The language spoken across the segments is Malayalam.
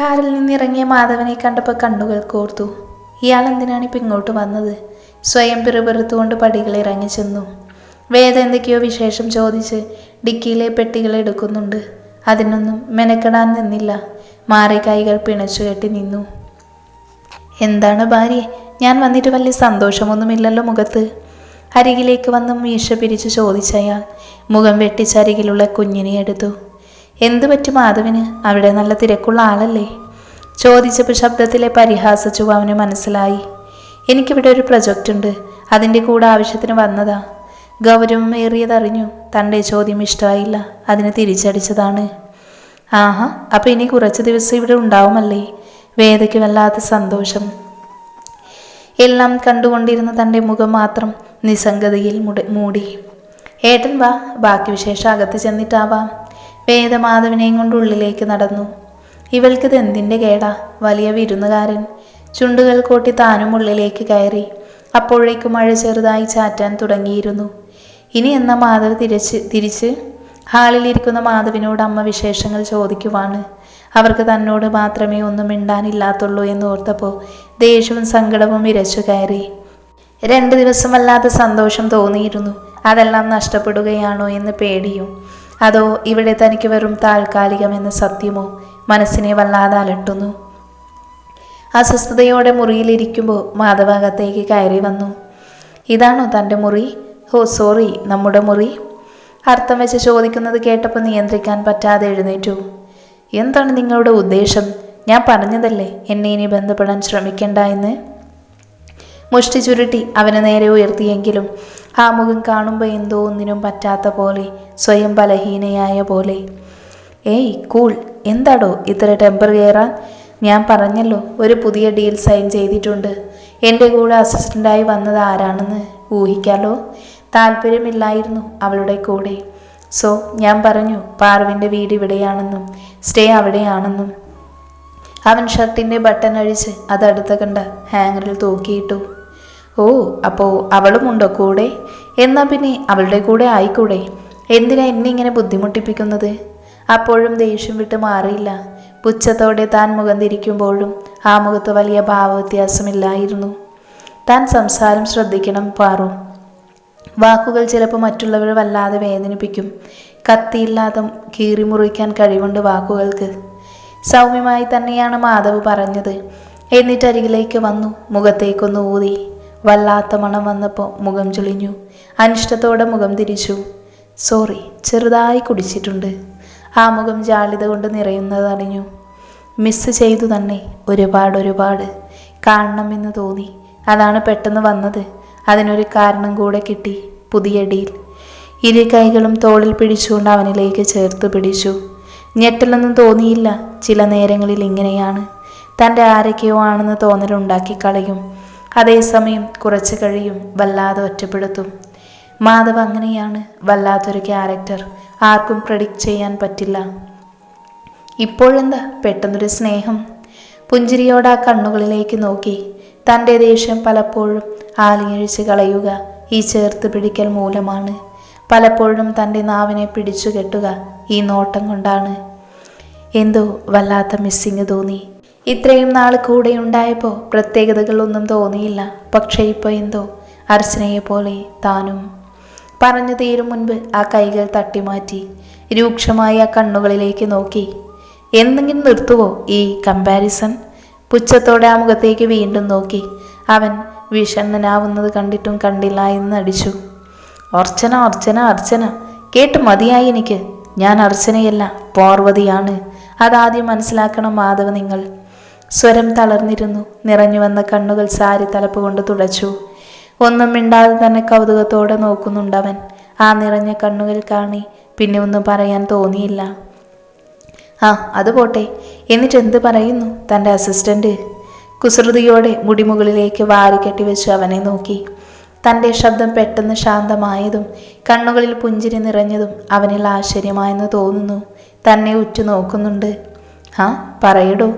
കാറിൽ നിന്നിറങ്ങിയ മാധവനെ കണ്ടപ്പോൾ കണ്ണുകൾ കോർത്തു. ഇയാൾ എന്തിനാണ് ഇപ്പം ഇങ്ങോട്ട് വന്നത്? സ്വയം പിറുപിറുത്തുകൊണ്ട് പടികൾ ഇറങ്ങി ചെന്നു. വേദ എന്തൊക്കെയോ വിശേഷം ചോദിച്ച് ഡിക്കിയിലെ പെട്ടികൾ എടുക്കുന്നുണ്ട്. അതിനൊന്നും മെനക്കെടാൻ നിന്നില്ല. മാറി കൈകൾ പിണച്ചു കെട്ടി നിന്നു. എന്താണ് ഭാര്യ? ഞാൻ വന്നിട്ട് വലിയ സന്തോഷമൊന്നുമില്ലല്ലോ മുഖത്ത്? അരികിലേക്ക് വന്ന് മീശ പിരിച്ച് ചോദിച്ചയാൾ. മുഖം വെട്ടിച്ചരികിലുള്ള കുഞ്ഞിനെ എടുത്തു. എന്തു പറ്റും മാധവിന്? അവിടെ നല്ല തിരക്കുള്ള ആളല്ലേ? ചോദിച്ചപ്പോൾ ശബ്ദത്തിലെ പരിഹാസ ചുവാവിന് മനസ്സിലായി. എനിക്കിവിടെ ഒരു പ്രൊജക്റ്റ് ഉണ്ട്. അതിന്റെ കൂടെ ആവശ്യത്തിന് വന്നതാ. ഗൗരവം ഗൗരവമേറിയതറിഞ്ഞു തന്റെ ചോദ്യം ഇഷ്ടമായില്ല. അതിന് തിരിച്ചടിച്ചതാണ്. ആഹാ അപ്പം ഇനി കുറച്ച് ദിവസം ഇവിടെ ഉണ്ടാവുമല്ലേ? വേദയ്ക്ക് വല്ലാത്ത സന്തോഷം. എല്ലാം കണ്ടുകൊണ്ടിരുന്ന തന്റെ മുഖം മാത്രം നിസ്സംഗതയിൽ മൂടി. ഏട്ടൻ വാ ബാക്കി വിശേഷം അകത്ത് ചെന്നിട്ടാവാം. വേദമാധവനെയും കൊണ്ട് ഉള്ളിലേക്ക് നടന്നു. ഇവൾക്കിത് എന്തിന്റെ കേടാ? വലിയ വിരുന്നുകാരൻ. ചുണ്ടുകൾ കൂട്ടി താനും ഉള്ളിലേക്ക് കയറി. അപ്പോഴേക്കും മഴ ചെറുതായി ചാറ്റാൻ തുടങ്ങിയിരുന്നു. ഇനി എന്ന മാധവ് തിരിച്ച് തിരിച്ച്? ഹാളിലിരിക്കുന്ന മാധവിനോട് അമ്മ വിശേഷങ്ങൾ ചോദിക്കുവാണ്. അവർക്ക് തന്നോട് മാത്രമേ ഒന്നും മിണ്ടാനില്ലാത്തുള്ളൂ എന്ന് ഓർത്തപ്പോൾ ദേഷ്യവും സങ്കടവും ഇരച്ചു കയറി. രണ്ട് ദിവസം വല്ലാത്ത സന്തോഷം തോന്നിയിരുന്നു. അതെല്ലാം നഷ്ടപ്പെടുകയാണോ എന്ന് പേടിയും. അതോ ഇവിടെ തനിക്ക് വെറും താൽക്കാലികമെന്ന സത്യമോ മനസ്സിനെ വല്ലാതെ അലട്ടുന്നു? അസ്വസ്ഥതയോടെ മുറിയിലിരിക്കുമ്പോൾ മാധവ അകത്തേക്ക് കയറി വന്നു. ഇതാണോ തന്റെ മുറി? ഹോ സോറി നമ്മുടെ മുറി? അർത്ഥം വെച്ച് ചോദിക്കുന്നത് കേട്ടപ്പോൾ നിയന്ത്രിക്കാൻ പറ്റാതെ എഴുന്നേറ്റു. എന്താണ് നിങ്ങളുടെ ഉദ്ദേശം? ഞാൻ പറഞ്ഞതല്ലേ എന്നെ ഇനി ബന്ധപ്പെടാൻ ശ്രമിക്കണ്ട എന്ന്? മുഷ്ടി ചുരുട്ടി അവന് നേരെ ഉയർത്തിയെങ്കിലും ആ മുഖം കാണുമ്പോൾ എന്തോ ഒന്നിനും പറ്റാത്ത പോലെ സ്വയം ബലഹീനയായ പോലെ. ഏയ് കൂൾ എന്താടോ ഇത്ര ടെമ്പർ കയറാൻ? ഞാൻ പറഞ്ഞല്ലോ ഒരു പുതിയ ഡീൽ സൈൻ ചെയ്തിട്ടുണ്ട്. എന്റെ കൂടെ അസിസ്റ്റന്റായി വന്നത് ആരാണെന്ന് ഊഹിക്കാലോ? താല്പര്യമില്ലായിരുന്നു അവളുടെ കൂടെ. സോ ഞാൻ പറഞ്ഞു പാർവിന്റെ വീട് ഇവിടെയാണെന്നും സ്റ്റേ അവിടെയാണെന്നും. അവൻ ഷർട്ടിന്റെ ബട്ടൺ അഴിച്ച് അതടുത്ത കണ്ട ഹാങ്ങറിൽ തൂക്കിയിട്ടു. ഓ അപ്പോൾ അവളുമുണ്ടോ കൂടെ? എന്നാ പിന്നെ അവളുടെ കൂടെ ആയിക്കൂടെ? എന്തിനാ എന്നെ ഇങ്ങനെ ബുദ്ധിമുട്ടിപ്പിക്കുന്നത്? അപ്പോഴും ദേഷ്യം വിട്ട് മാറിയില്ല. പുച്ഛത്തോടെ താൻ മുഖം തിരിക്കുമ്പോഴും ആ മുഖത്ത് വലിയ ഭാവവ്യത്യാസമില്ലായിരുന്നു. താൻ സംസാരം ശ്രദ്ധിക്കണം പാറു. വാക്കുകൾ ചിലപ്പോൾ മറ്റുള്ളവരെ വല്ലാതെ വേദനിപ്പിക്കും. കത്തിയില്ലാതെ കീറി മുറിക്കാൻ കഴിവുണ്ട് വാക്കുകൾക്ക്. സൗമ്യമായി തന്നെയാണ് മാധവ് പറഞ്ഞത്. എന്നിട്ട് അരികിലേക്ക് വന്നു മുഖത്തേക്കൊന്ന് ഊതി. വല്ലാത്ത മണം വന്നപ്പോൾ മുഖം ചുളിഞ്ഞു. അനിഷ്ടത്തോടെ മുഖം തിരിച്ചു. സോറി ചെറുതായി കുടിച്ചിട്ടുണ്ട്. ആ മുഖം ജാളിത കൊണ്ട് നിറയുന്നതറിഞ്ഞു. മിസ് ചെയ്തു തന്നെ. ഒരുപാട് ഒരുപാട്. കാണണമെന്ന് തോന്നി. അതാണ് പെട്ടെന്ന് വന്നത്. അതിനൊരു കാരണം കൂടെ കിട്ടി. പുതിയ ഡീൽ. ഇരു കൈകളും തോളിൽ പിടിച്ചുകൊണ്ട് അവനിലേക്ക് ചേർത്ത് പിടിച്ചു. ഞെട്ടലൊന്നും തോന്നിയില്ല. ചില നേരങ്ങളിൽ ഇങ്ങനെയാണ്. തന്റെ ആരൊക്കെയോ ആണെന്ന് തോന്നലുണ്ടാക്കി കളയും. അതേസമയം കുറച്ച് കഴിയും വല്ലാതെ ഒറ്റപ്പെടുത്തും. മാധവ് അങ്ങനെയാണ് വല്ലാത്തൊരു ക്യാരക്ടർ. ആർക്കും പ്രഡിക്റ്റ് ചെയ്യാൻ പറ്റില്ല. ഇപ്പോഴെന്താ പെട്ടെന്നൊരു സ്നേഹം? പുഞ്ചിരിയോട് ആ കണ്ണുകളിലേക്ക് നോക്കി. തന്റെ ദേഷ്യം പലപ്പോഴും ആലിയഴിച്ച് കളയുക ഈ ചേർത്ത് പിടിക്കൽ മൂലമാണ്. പലപ്പോഴും തന്റെ നാവിനെ പിടിച്ചു കെട്ടുക ഈ നോട്ടം കൊണ്ടാണ്. എന്തോ വല്ലാത്ത മിസ്സിങ് തോന്നി. ഇത്രയും നാൾ കൂടെ ഉണ്ടായപ്പോൾ പ്രത്യേകതകളൊന്നും തോന്നിയില്ല. പക്ഷേ ഇപ്പോൾ എന്തോ അർച്ചനയെ പോലെ താനും പറഞ്ഞു തീരും മുൻപ് ആ കൈകൾ തട്ടിമാറ്റി രൂക്ഷമായ ആ കണ്ണുകളിലേക്ക് നോക്കി. എന്തെങ്കിലും നിർത്തുവോ ഈ കമ്പാരിസൺ? പുച്ഛത്തോടെ ആ മുഖത്തേക്ക് വീണ്ടും നോക്കി. അവൻ വിഷണ്ണനാവുന്നത് കണ്ടിട്ടും കണ്ടില്ല എന്ന് അടിച്ചു. അർച്ചന അർച്ചന അർച്ചന കേട്ട് മതിയായി എനിക്ക്. ഞാൻ അർച്ചനയല്ല പാർവതിയാണ്. അതാദ്യം മനസ്സിലാക്കണം മാധവ് നിങ്ങൾ. സ്വരം തളർന്നിരുന്നു. നിറഞ്ഞു വന്ന കണ്ണുകൾ സാരി തലപ്പ് കൊണ്ട് തുടച്ചു. ഒന്നും മിണ്ടാതെ തന്നെ കൗതുകത്തോടെ നോക്കുന്നുണ്ടവൻ. ആ നിറഞ്ഞ കണ്ണുകൾ കാണി പിന്നെ ഒന്നും പറയാൻ തോന്നിയില്ല. ആ അത് പോട്ടെ. എന്നിട്ട് എന്ത് പറയുന്നു തന്റെ അസിസ്റ്റന്റ്? കുസൃതിയോടെ മുടിമുകളിലേക്ക് വാരിക്കെട്ടി വെച്ച് അവനെ നോക്കി. തന്റെ ശബ്ദം പെട്ടെന്ന് ശാന്തമായതും കണ്ണുകളിൽ പുഞ്ചിരി നിറഞ്ഞതും അവനിൽ ആശ്ചര്യമായെന്ന് തോന്നുന്നു. തന്നെ ഉറ്റുനോക്കുന്നുണ്ട്. ആ പറയടോ.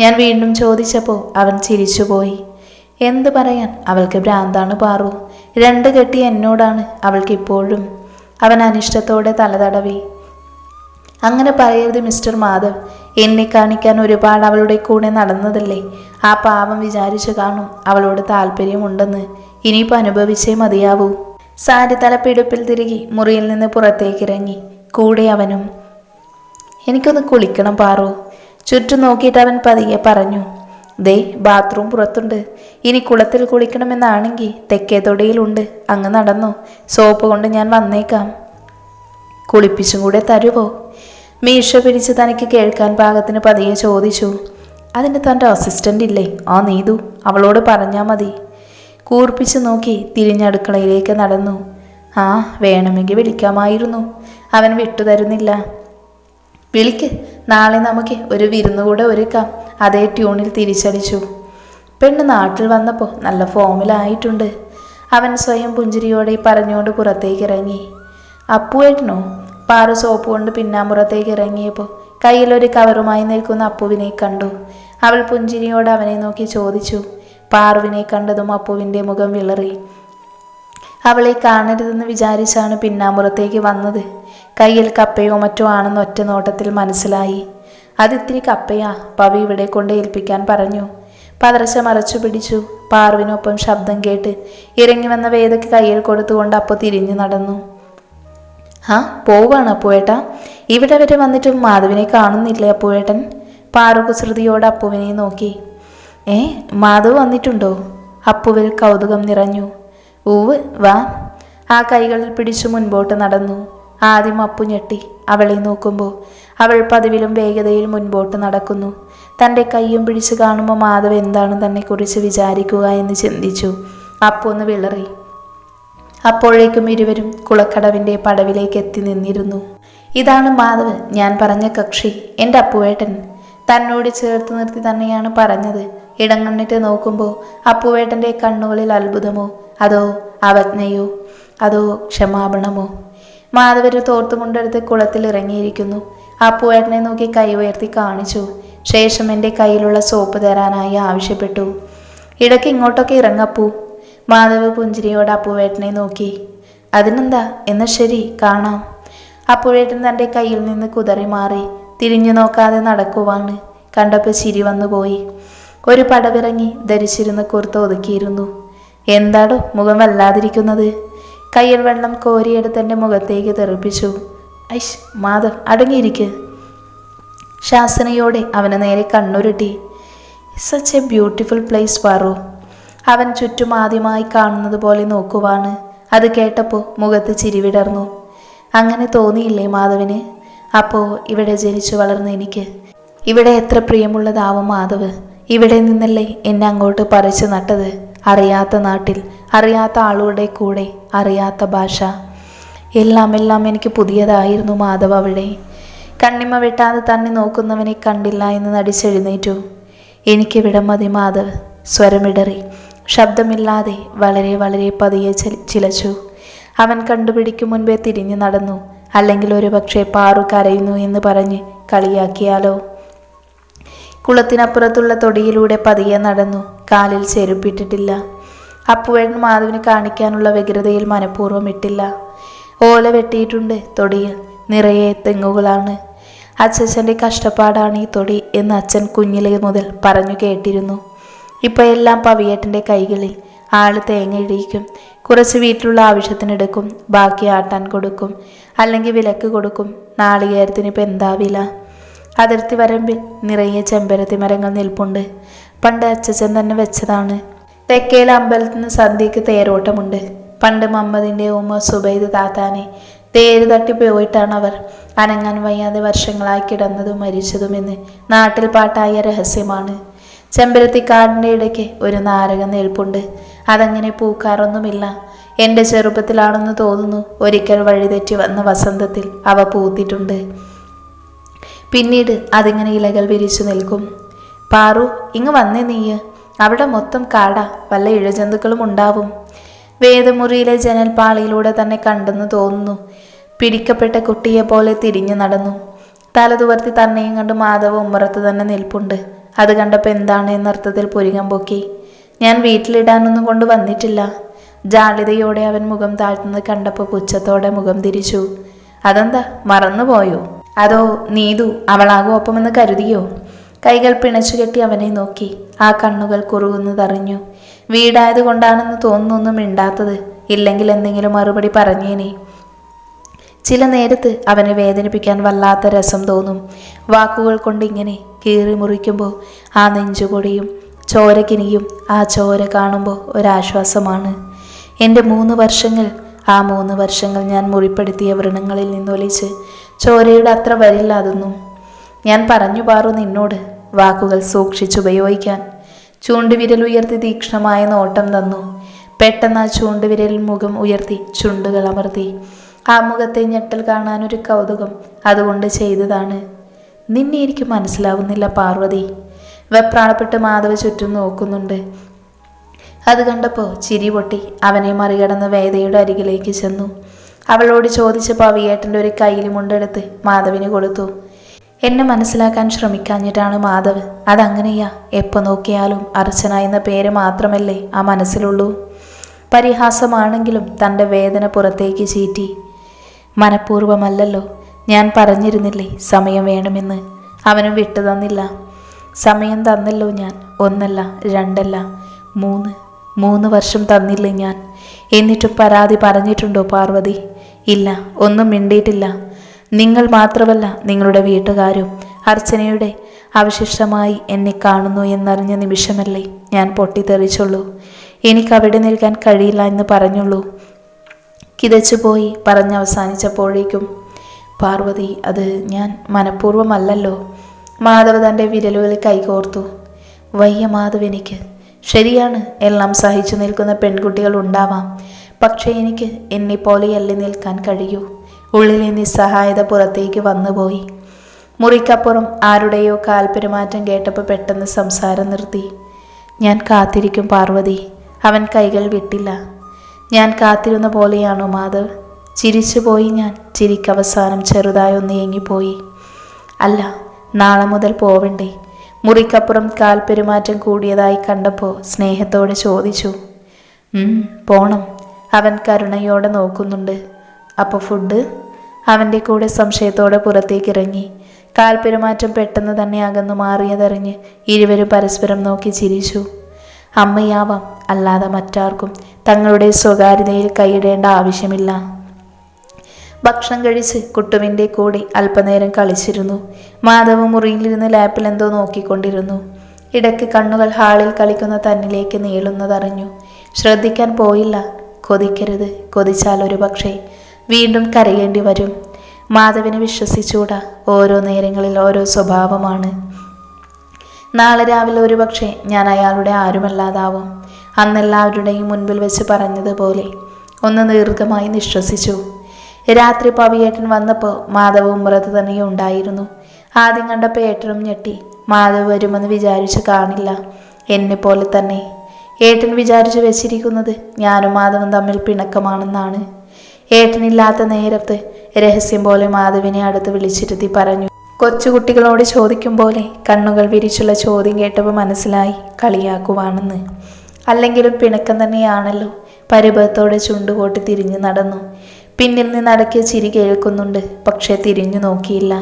ഞാൻ വീണ്ടും ചോദിച്ചപ്പോൾ അവൻ ചിരിച്ചുപോയി. എന്തു പറയാൻ? അവൾക്ക് ഭ്രാന്താണ് പാറു. രണ്ട് കെട്ടി എന്നോടാണ് അവൾക്കിപ്പോഴും. അവൻ അനിഷ്ടത്തോടെ തലതടവി അങ്ങനെ പറയരുത് മിസ്റ്റർ മാധവ്. എന്നെ കാണിക്കാൻ ഒരുപാട് അവളുടെ കൂടെ നടന്നതല്ലേ. ആ പാവം വിചാരിച്ചു കാണും അവളോട് താല്പര്യമുണ്ടെന്ന്. ഇനിയിപ്പോൾ അനുഭവിച്ചേ മതിയാവൂ. സാരി തലപ്പിടുപ്പിൽ തിരികെ മുറിയിൽ നിന്ന് പുറത്തേക്കിറങ്ങി കൂടെ അവനും എനിക്കൊന്ന് കുളിക്കണം പാറു. ചുറ്റും നോക്കിയിട്ട് അവൻ പതിയെ പറഞ്ഞു ദേ ബാത്റൂം പുറത്തുണ്ട്. ഇനി കുളത്തിൽ കുളിക്കണമെന്നാണെങ്കിൽ തെക്കേ തൊടിയിലുണ്ട്. അങ്ങ് നടന്നു. സോപ്പ് കൊണ്ട് ഞാൻ വന്നേക്കാം. കുളിപ്പിച്ചും കൂടെ തരുവോ? മീശ പിടിച്ച് തനിക്ക് കേൾക്കാൻ പാകത്തിന് പതിയെ ചോദിച്ചു. അതിന് തന്റെ അസിസ്റ്റന്റ് ഇല്ലേ? ആ നീതു. അവളോട് പറഞ്ഞാൽ മതി. കൂർപ്പിച്ച് നോക്കി തിരിഞ്ഞടുക്കളയിലേക്ക് നടന്നു. ആ വേണമെങ്കിൽ വിളിക്കാമായിരുന്നു. അവൻ വിട്ടുതരുന്നില്ല വിളിക്ക്. നാളെ നമുക്ക് ഒരു വിരുന്ന് കൂടെ ഒരുക്കാം. അതേ ട്യൂണിൽ തിരിച്ചടിച്ചു. പെണ്ണ് നാട്ടിൽ വന്നപ്പോൾ നല്ല ഫോമിലായിട്ടുണ്ട്. അവൻ സ്വയം പുഞ്ചിരിയോടെ പറഞ്ഞുകൊണ്ട് പുറത്തേക്ക് ഇറങ്ങി അപ്പുവേട്ടനോ? പാറു സോപ്പ് കൊണ്ട് പിന്നാമ്പുറത്തേക്ക് ഇറങ്ങിയപ്പോൾ കയ്യിലൊരു കവറുമായി നിൽക്കുന്ന അപ്പുവിനെ കണ്ടു. അവൾ പുഞ്ചിരിയോട് അവനെ നോക്കി ചോദിച്ചു. പാറുവിനെ കണ്ടതും അപ്പുവിന്റെ മുഖം വിളറി. അവളെ കാണരുതെന്ന് വിചാരിച്ചാണ് പിന്നാമ്പുറത്തേക്ക് വന്നത്. കയ്യിൽ കപ്പയോ മറ്റോ ആണെന്ന് ഒറ്റ നോട്ടത്തിൽ മനസ്സിലായി. അതിത്തിരി കപ്പയാ പവി ഇവിടെ കൊണ്ട് ഏൽപ്പിക്കാൻ പറഞ്ഞു. പതർച്ച മറച്ചു പിടിച്ചു. പാർവിനൊപ്പം ശബ്ദം കേട്ട് ഇറങ്ങി വന്ന വേദയ്ക്ക് കയ്യിൽ കൊടുത്തുകൊണ്ട് അപ്പോൾ തിരിഞ്ഞു നടന്നു. ആ പോവാണ് അപ്പുവേട്ട. ഇവിടെ വരെ വന്നിട്ടും മാധവിനെ കാണുന്നില്ലേ അപ്പുവേട്ടൻ? പാറു കുസൃതിയോട് അപ്പുവിനെ നോക്കി. ഏ മാധവ് വന്നിട്ടുണ്ടോ? അപ്പുവിൽ കൗതുകം നിറഞ്ഞു. ഊവ് വാ. ആ കൈകളിൽ പിടിച്ചു മുൻപോട്ട് നടന്നു. ആദ്യം അപ്പു ഞെട്ടി. അവളെ നോക്കുമ്പോൾ അവൾ പതിവിലും വേഗതയിൽ മുൻപോട്ട് നടക്കുന്നു. തന്റെ കൈയും പിടിച്ച് കാണുമ്പോൾ മാധവ് എന്താണ് തന്നെക്കുറിച്ച് വിചാരിക്കുക എന്ന് ചിന്തിച്ചു. അപ്പു ഒന്ന് വിളറി. അപ്പോഴേക്കും ഇരുവരും കുളക്കടവിന്റെ പടവിലേക്ക് എത്തി നിന്നിരുന്നു. ഇതാണ് മാധവ് ഞാൻ പറഞ്ഞ കക്ഷി എന്റെ അപ്പുവേട്ടൻ. തന്നോട് ചേർത്ത് നിർത്തി തന്നെയാണ് പറഞ്ഞത്. ഇടം കണ്ണിട്ട് നോക്കുമ്പോൾ അപ്പുവേട്ടന്റെ കണ്ണുകളിൽ അത്ഭുതമോ? അതോ അവജ്ഞയോ? അതോ ക്ഷമാപണമോ? മാധവര് തോർത്തുമുണ്ടെടുത്ത് കുളത്തിൽ ഇറങ്ങിയിരിക്കുന്നു അപ്പുവേട്ടനെ നോക്കി കൈ ഉയർത്തി കാണിച്ചു. ശേഷം എന്റെ കയ്യിലുള്ള സോപ്പ് തരാനായി ആവശ്യപ്പെട്ടു. ഇടയ്ക്ക് ഇങ്ങോട്ടൊക്കെ ഇറങ്ങപ്പൂ മാധവ് പുഞ്ചിരിയോട് അപ്പുവേട്ടനെ നോക്കി. അതിനെന്താ? എന്നാ ശരി കാണാം. അപ്പുവേട്ടൻ തന്റെ കയ്യിൽ നിന്ന് കുതറി മാറി തിരിഞ്ഞു നോക്കാതെ നടക്കുവാണ്. കണ്ടപ്പോൾ ചിരി വന്നുപോയി. ഒരു പടവിറങ്ങി ധരിച്ചിരുന്ന കുർത്ത ഒതുക്കിയിരുന്നു. എന്താടോ മുഖം വല്ലാതിരിക്കുന്നത്? കയ്യിൽ വെള്ളം കോരിയെടുത്ത് എന്റെ മുഖത്തേക്ക് തെറിപ്പിച്ചു. ഐഷ് മാധവ് അടങ്ങിയിരിക്ക്. ശാസനയോടെ അവന് നേരെ കണ്ണുരുട്ടി. Such a beautiful place Paru അവൻ ചുറ്റും ആദ്യമായി കാണുന്നത് പോലെ നോക്കുവാണ്. അത് കേട്ടപ്പോൾ മുഖത്ത് ചിരിവിടർന്നു അങ്ങനെ തോന്നിയില്ലേ മാധവിന്? അപ്പോൾ ഇവിടെ ജനിച്ചു വളർന്ന എനിക്ക്. ഇവിടെ എത്ര പ്രിയമുള്ളതാവും മാധവ്? ഇവിടെ നിന്നല്ലേ എന്നെ അങ്ങോട്ട് പറിച്ചു നട്ടത്? അറിയാത്ത നാട്ടിൽ അറിയാത്ത ആളുകളുടെ കൂടെ അറിയാത്ത ഭാഷ. എല്ലാം എല്ലാം എനിക്ക് പുതിയതായിരുന്നു മാധവ് അവിടെ. കണ്ണിമ വെട്ടാതെ തന്നെ നോക്കുന്നവനെ കണ്ടില്ല എന്ന് നടിച്ചെഴുന്നേറ്റു. എനിക്കിവിടെ മതി മാധവ്. സ്വരമിടറി ശബ്ദമില്ലാതെ വളരെ വളരെ പതിയെ ചിലച്ചു. അവൻ കണ്ടുപിടിക്കും മുൻപേ തിരിഞ്ഞു നടന്നു. അല്ലെങ്കിൽ ഒരു പക്ഷേ പാറു കരയുന്നു എന്ന് പറഞ്ഞ് കളിയാക്കിയാലോ? കുളത്തിനപ്പുറത്തുള്ള തൊടിയിലൂടെ പതിയെ നടന്നു. കാലിൽ ചെരുപ്പിട്ടിട്ടില്ല. അപ്പുവേട്ടൻ മാധവിന് കാണിക്കാനുള്ള വ്യഗ്രതയിൽ മനഃപൂർവം ഇട്ടില്ല. ഓല വെട്ടിയിട്ടുണ്ട് തൊടിയിൽ. നിറയെ തെങ്ങുകളാണ്. അച്ഛന്റെ കഷ്ടപ്പാടാണ് ഈ തൊടി എന്ന് അച്ഛൻ കുഞ്ഞിലെ മുതൽ പറഞ്ഞു കേട്ടിരുന്നു. ഇപ്പോൾ എല്ലാം പവിയേട്ടന്റെ കൈകളിൽ. ആൾ തേങ്ങ ഇടിയിക്കും കുറച്ച് വീട്ടിലുള്ള ആവശ്യത്തിനെടുക്കും ബാക്കി ആട്ടാൻ കൊടുക്കും. അല്ലെങ്കിൽ വിലക്ക് കൊടുക്കും. നാളികേരത്തിന് ഇപ്പം എന്താ വില? അതിർത്തി വരമ്പിൽ നിറയെ ചെമ്പരത്തി മരങ്ങൾ നിൽപ്പുണ്ട്. പണ്ട് അച്ഛൻ തന്നെ വെച്ചതാണ്. തെക്കേലെ അമ്പലത്തിൽ നിന്ന് സന്ധ്യക്ക് തേരോട്ടമുണ്ട്. പണ്ട് മമ്മദിന്റെ ഉമ്മ സുബൈദ് താത്താനെ തേര് തട്ടി പോയിട്ടാണ് അവർ അനങ്ങാൻ വയ്യാതെ വർഷങ്ങളായി കിടന്നതും മരിച്ചതുമെന്ന് നാട്ടിൽ പാട്ടായ രഹസ്യമാണ്. ചെമ്പരത്തിക്കാടിന്റെ ഇടയ്ക്ക് ഒരു നാരക നിൽപ്പുണ്ട്. അതങ്ങനെ പൂക്കാറൊന്നുമില്ല. എന്റെ ചെറുപ്പത്തിലാണെന്ന് തോന്നുന്നു ഒരിക്കൽ വഴിതെറ്റി വന്ന വസന്തത്തിൽ അവ പൂത്തിട്ടുണ്ട്. പിന്നീട് അതിങ്ങനെ ഇലകൾ വിരിച്ചു നിൽക്കും. പാറു ഇങ്ങ് വന്നേ നീയ്. അവിടെ മൊത്തം കാട വല്ല ഇഴജന്തുക്കളും ഉണ്ടാവും. വേദമുറിയിലെ ജനൽപാളിയിലൂടെ തന്നെ കണ്ടെന്ന് തോന്നുന്നു. പിടിക്കപ്പെട്ട കുട്ടിയെ പോലെ തിരിഞ്ഞു നടന്നു. തലതുവർത്തി തന്നെയും കണ്ട് മാധവ് ഉമ്മറത്ത് തന്നെ നിൽപ്പുണ്ട്. അത് കണ്ടപ്പോൾ എന്താണ് എന്നർത്ഥത്തിൽ പുരികം പൊക്കി. ഞാൻ വീട്ടിലിടാനൊന്നും കൊണ്ട് വന്നിട്ടില്ല. ജാളിതയോടെ അവൻ മുഖം താഴ്ത്തുന്നത് കണ്ടപ്പോൾ പുച്ഛത്തോടെ മുഖം തിരിച്ചു. അതെന്താ മറന്നുപോയോ? അതോ നീതു അവളാകും ഒപ്പമെന്ന് കരുതിയോ? കൈകൾ പിണച്ചു കെട്ടി അവനെ നോക്കി. ആ കണ്ണുകൾ കുറുകുന്നതറിഞ്ഞു. വീടായത് കൊണ്ടാണെന്ന് തോന്നുന്നൊന്നും മിണ്ടാത്തത്. ഇല്ലെങ്കിൽ എന്തെങ്കിലും മറുപടി പറഞ്ഞേനെ. ചില നേരത്ത് അവനെ വേദനിപ്പിക്കാൻ വല്ലാത്ത രസം തോന്നും. വാക്കുകൾ കൊണ്ട് ഇങ്ങനെ കീറി മുറിക്കുമ്പോൾ ആ നെഞ്ചുകൊടിയും ചോരക്കിനിയും ആ ചോര കാണുമ്പോൾ ഒരാശ്വാസമാണ്. എന്റെ മൂന്ന് വർഷങ്ങൾ ആ മൂന്ന് വർഷങ്ങൾ ഞാൻ മുറിപ്പെടുത്തിയ വ്രണങ്ങളിൽ നിന്നൊലിച്ച് ചോരയുടെ അത്ര വരില്ല അതൊന്നും ഞാൻ പറഞ്ഞു പാറു നിന്നോട് വാക്കുകൾ സൂക്ഷിച്ചുപയോഗിക്കാൻ ചൂണ്ടുവിരൽ ഉയർത്തി തീക്ഷ്ണമായ നോട്ടം തന്നു. പെട്ടെന്ന് ആ ചൂണ്ടുവിരൽ മുഖം ഉയർത്തി ചുണ്ടുകൾ അമർത്തി. ആ മുഖത്തെ ഞെട്ടൽ കാണാൻ ഒരു കൗതുകം അതുകൊണ്ട് ചെയ്തതാണ്. നിന്നെ എനിക്ക് മനസ്സിലാവുന്നില്ല പാർവതി. വെപ്രാളപ്പെട്ട് മാധവ ചുറ്റും നോക്കുന്നുണ്ട്. അത് കണ്ടപ്പോൾ ചിരി പൊട്ടി അവനെ മറികടന്ന് വേദയുടെ അരികിലേക്ക് ചെന്നു. അവളോട് ചോദിച്ചപ്പോൾ അവിയേട്ടന്റെ ഒരു കയ്യിൽ മുണ്ടെടുത്ത് മാധവിന് കൊടുത്തു. എന്നെ മനസ്സിലാക്കാൻ ശ്രമിക്കാഞ്ഞിട്ടാണ് മാധവ്. അതങ്ങനെയാ എപ്പോൾ നോക്കിയാലും അർച്ചന എന്ന പേര് മാത്രമല്ലേ ആ മനസ്സിലുള്ളൂ. പരിഹാസമാണെങ്കിലും തന്റെ വേദന പുറത്തേക്ക് ചീറ്റി. മനഃപൂർവമല്ലല്ലോ ഞാൻ പറഞ്ഞിരുന്നില്ലേ സമയം വേണമെന്ന്. അവനും വിട്ടു തന്നില്ല സമയം തന്നല്ലോ ഞാൻ ഒന്നല്ല രണ്ടല്ല മൂന്ന്. മൂന്ന് വർഷം തന്നില്ലേ ഞാൻ? എന്നിട്ടും പരാതി പറഞ്ഞിട്ടുണ്ടോ പാർവതി? ഇല്ല ഒന്നും മിണ്ടിയിട്ടില്ല. നിങ്ങൾ മാത്രമല്ല നിങ്ങളുടെ വീട്ടുകാരും അർച്ചനയുടെ അവശിഷ്ടമായി എന്നെ കാണുന്നു എന്നറിഞ്ഞ നിമിഷമല്ലേ ഞാൻ പൊട്ടിത്തെറിച്ചുള്ളൂ. എനിക്ക് അവിടെ നിൽക്കാൻ കഴിയില്ല എന്ന് പറഞ്ഞുള്ളൂ. കിതച്ചുപോയി പറഞ്ഞവസാനിച്ചപ്പോഴേക്കും പാർവതി അത് ഞാൻ മനഃപൂർവമല്ലല്ലോ. മാധവ തന്റെ വിരലുകളിൽ കൈകോർത്തു. വയ്യ മാധവ് എനിക്ക്. ശരിയാണ് എല്ലാം സഹിച്ചു നിൽക്കുന്ന പെൺകുട്ടികൾ ഉണ്ടാവാം. പക്ഷേ എനിക്ക് എന്നെപ്പോലെയല്ലേ നിൽക്കാൻ കഴിയൂ. ഉള്ളിലെ നിസ്സഹായത പുറത്തേക്ക് വന്നുപോയി. മുറിക്കപ്പുറം ആരുടെയോ കാൽപെരുമാറ്റം കേട്ടപ്പോൾ പെട്ടെന്ന് സംസാരം നിർത്തി. ഞാൻ കാത്തിരിക്കും പാർവതി. അവൻ കൈകൾ വിട്ടില്ല. ഞാൻ കാത്തിരുന്ന പോലെയാണോ മാധവ് ചിരിച്ചുപോയി ഞാൻ. ചിരിക്കവസാനം ചെറുതായി ഒന്ന് ഏങ്ങിപ്പോയി. അല്ല നാളെ മുതൽ പോവണ്ടേ? മുറിക്കപ്പുറം കാൽ പെരുമാറ്റം കൂടിയതായി കണ്ടപ്പോൾ സ്നേഹത്തോടെ ചോദിച്ചു "ഉം, പോണം. അവൻ കരുണയോടെ നോക്കുന്നുണ്ട്. അപ്പോൾ ഫുഡ്? അവന്റെ കൂടെ സംശയത്തോടെ പുറത്തേക്ക് ഇറങ്ങി. കാൽ പെരുമാറ്റം പെട്ടെന്ന് തന്നെ അകന്നു മാറിയതറിഞ്ഞ് ഇരുവരും പരസ്പരം നോക്കി ചിരിച്ചു. അമ്മയാവാം അല്ലാതെ മറ്റാർക്കും തങ്ങളുടെ സ്വകാര്യതയിൽ കൈയിടേണ്ട ആവശ്യമില്ല. ഭക്ഷണം കഴിച്ച് കുട്ടുവിന്റെ കൂടെ അല്പനേരം കളിച്ചിരുന്നു. മാധവ് മുറിയിലിരുന്ന് ലാപ്പിൽ എന്തോ നോക്കിക്കൊണ്ടിരുന്നു. ഇടയ്ക്ക് കണ്ണുകൾ ഹാളിൽ കളിക്കുന്ന തന്നിലേക്ക് നീളുന്നതറിഞ്ഞു. ശ്രദ്ധിക്കാൻ പോയില്ല. കൊതിക്കരുത്. കൊതിച്ചാൽ ഒരു പക്ഷേ വീണ്ടും കരയേണ്ടി വരും. മാധവിനെ വിശ്വസിച്ചൂടാ ഓരോ നേരങ്ങളിൽ ഓരോ സ്വഭാവമാണ്. നാളെ രാവിലെ ഒരുപക്ഷെ ഞാൻ അയാളുടെ ആരുമല്ലാതാവും. അന്നെല്ലാവരുടെയും മുൻപിൽ വെച്ച് പറഞ്ഞതുപോലെ ഒന്ന് ദീർഘമായി നിശ്വസിച്ചു. രാത്രി പവിയേട്ടൻ വന്നപ്പോൾ മാധവും മൃത തന്നെ ഉണ്ടായിരുന്നു. ആദ്യം കണ്ടപ്പോൾ ഏട്ടനും ഞെട്ടി. മാധവ് വരുമെന്ന് വിചാരിച്ച് കാണില്ല. എന്നെ പോലെ തന്നെ. ഏട്ടൻ വിചാരിച്ചു വെച്ചിരിക്കുന്നത് ഞാനും മാധവും തമ്മിൽ പിണക്കമാണെന്നാണ്. ഏട്ടനില്ലാത്ത നേരത്ത് രഹസ്യം പോലെ മാധവിനെ അടുത്ത് വിളിച്ചിരുത്തി പറഞ്ഞു. കൊച്ചുകുട്ടികളോട് ചോദിക്കും പോലെ കണ്ണുകൾ വിരിച്ചുള്ള ചോദ്യം കേട്ടപ്പോൾ മനസ്സിലായി കളിയാക്കുവാണെന്ന്. അല്ലെങ്കിലും പിണക്കം തന്നെയാണല്ലോ. പരിഭവത്തോടെ ചുണ്ടുകോട്ടി തിരിഞ്ഞു നടന്നു. പിന്നിൽ നിന്ന് അടക്കിയ ചിരി കേൾക്കുന്നുണ്ട് പക്ഷേ തിരിഞ്ഞു നോക്കിയില്ല.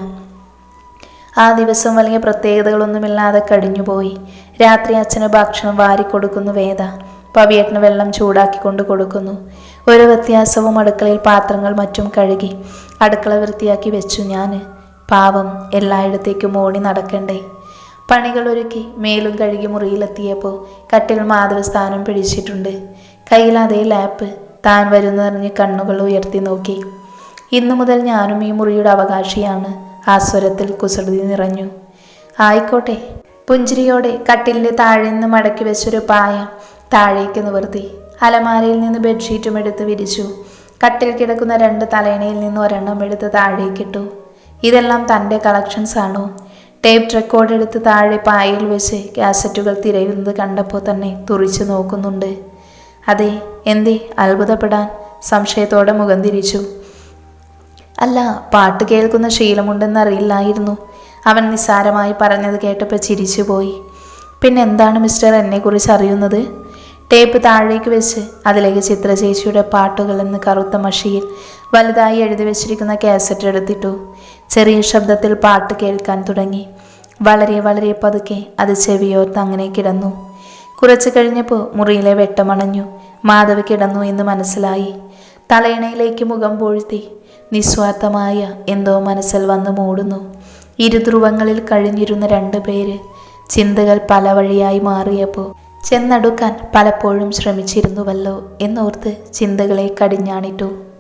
ആ ദിവസം വലിയ പ്രത്യേകതകളൊന്നുമില്ലാതെ കടിഞ്ഞുപോയി. രാത്രി അച്ഛന് ഭക്ഷണം വാരിക്കൊടുക്കുന്നു വേദ. പവിയേട്ടന് വെള്ളം ചൂടാക്കിക്കൊണ്ട് കൊടുക്കുന്നു. ഒരു വ്യത്യാസവും അടുക്കളയിൽ പാത്രങ്ങൾ മറ്റും കഴുകി അടുക്കള വൃത്തിയാക്കി വെച്ചു ഞാൻ പാവം എല്ലായിടത്തേക്കും ഓടി നടക്കണ്ടേ. പണികൾ ഒരുക്കി മേലും കഴുകി മുറിയിലെത്തിയപ്പോൾ കട്ടിൽ മാധവ സ്ഥാനം പിടിച്ചിട്ടുണ്ട്. കയ്യിൽ അതേ ലാപ്പ്. താൻ വരുന്നറിഞ്ഞ് കണ്ണുകൾ ഉയർത്തി നോക്കി. ഇന്നു മുതൽ ഞാനും ഈ മുറിയുടെ അവകാശിയാണ്. ആ സ്വരത്തിൽ കുസൃതി നിറഞ്ഞു. ആയിക്കോട്ടെ. പുഞ്ചിരിയോടെ കട്ടിലിന്റെ താഴെ നിന്ന് മടക്കി വെച്ചൊരു പായ താഴേക്ക് നിവർത്തി. അലമാരയിൽ നിന്ന് ബെഡ്ഷീറ്റും എടുത്ത് വിരിച്ചു. കട്ടിൽ കിടക്കുന്ന രണ്ട് തലേണയിൽ നിന്ന് ഒരെണ്ണം എടുത്ത് താഴേക്കിട്ടു. ഇതെല്ലാം തന്റെ കളക്ഷൻസ് ആണോ? ടേപ്പ് റെക്കോർഡ് എടുത്ത് താഴെ പായയിൽ വെച്ച് കാസറ്റുകൾ തിരയുന്നത് കണ്ടപ്പോൾ തന്നെ തുറിച്ചു നോക്കുന്നുണ്ട്. അതെ എന്തേ? അത്ഭുതപ്പെടാൻ സംശയത്തോടെ മുഖം തിരിച്ചു. അല്ല പാട്ട് കേൾക്കുന്ന ശീലമുണ്ടെന്നറിയില്ലായിരുന്നു. അവൻ നിസ്സാരമായി പറഞ്ഞത് കേട്ടപ്പോൾ ചിരിച്ചുപോയി. പിന്നെ എന്താണ് മിസ്റ്റർ എന്നെക്കുറിച്ച് അറിയുന്നത്? ടേപ്പ് താഴേക്ക് വെച്ച് അതിലേക്ക് ചിത്രചേച്ചിയുടെ പാട്ടുകൾ എന്ന് കറുത്ത മഷിയിൽ വലുതായി എഴുതി വെച്ചിരിക്കുന്ന കാസറ്റ് എടുത്തിട്ടു. ചെറിയ ശബ്ദത്തിൽ പാട്ട് കേൾക്കാൻ തുടങ്ങി. വളരെ വളരെ പതുക്കെ അത് ചെവിയോർത്ത് അങ്ങനെ കിടന്നു. കുറച്ചു കഴിഞ്ഞപ്പോൾ മുറിയിലെ വെട്ടമണഞ്ഞു മാധവ് കിടന്നു എന്ന് മനസ്സിലായി. തലയിണയിലേക്ക് മുഖം പൊഴുത്തി. നിസ്വാർത്ഥമായ എന്തോ മനസ്സിൽ വന്ന് മൂടുന്നു. ഇരുധ്രുവങ്ങളിൽ കഴിഞ്ഞിരുന്ന രണ്ടു പേര് ചിന്തകൾ പല വഴിയായി മാറിയപ്പോൾ ചെന്നടുക്കാൻ പലപ്പോഴും ശ്രമിച്ചിരുന്നുവല്ലോ എന്നോർത്ത് ചിന്തകളെ കടിഞ്ഞാണിട്ടു.